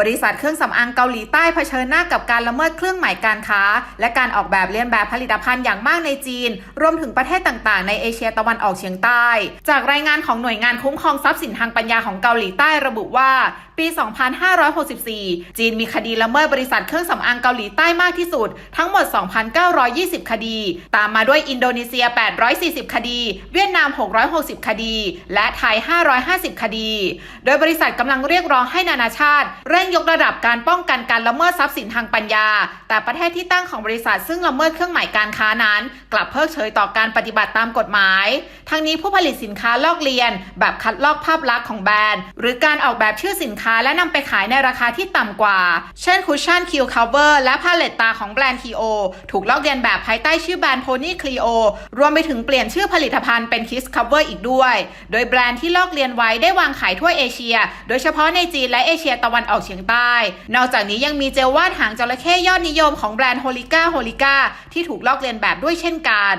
บริษัทเครื่องสำอางเกาหลีใต้เผชิญหน้ากับการละเมิดเครื่องหมายการค้า และการออกแบบเลียนแบบผลิตภัณฑ์อย่างมากในจีน รวมถึงประเทศต่างๆ ในเอเชียตะวันออกเฉียงใต้ จากรายงานของหน่วยงานคุ้มครองทรัพย์สินทางปัญญาของเกาหลีใต้ระบุว่า ปี 2564 จีนมีคดีละเมิดบริษัทเครื่องสำอางเกาหลีใต้มากที่สุด ทั้งหมด 2,920 คดี ตามมาด้วยอินโดนีเซีย 840 คดี เวียดนาม 660 คดี และไทย 550 คดี โดยบริษัทกำลังเรียกร้องให้นานาชาติเร่งยกระดับการป้องกันการละเมิดทรัพย์สินทางปัญญา แต่ประเทศที่ตั้งของบริษัทซึ่งละเมิดเครื่องหมายการค้านั้น กลับเพิกเฉยต่อการปฏิบัติตามกฎหมายทั้งนี้ผู้ผลิตสินค้าลอกเลียน แบบคัดลอกภาพลักษณ์ของแบรนด์ หรือการออกแบบชื่อสินค้าและนำไปขายในราคาที่ต่ำกว่า เช่นคุชชั่นคิวคัฟเวอร์และพาเลตตาของแบรนด์ทีโอถูกลอกเลียนแบบภายใต้ชื่อแบรนด์โพนี่คลีโอรวมไปถึงเปลี่ยนชื่อผลิตภัณฑ์เป็นคิสคัฟเวอร์อีกด้วย โดยแบรนด์ที่ลอกเลียนไว้ได้วางขายทั่วเอเชีย โดยเฉพาะในจีนและเอเชียตะวันออกเฉียงใต้ นอกจากนี้ยังมีเจลวาดหางจระเข้ยอดนิยมของแบรนด์โฮลิก้าโฮลิก้าที่ถูกลอกเลียนแบบด้วยเช่นกัน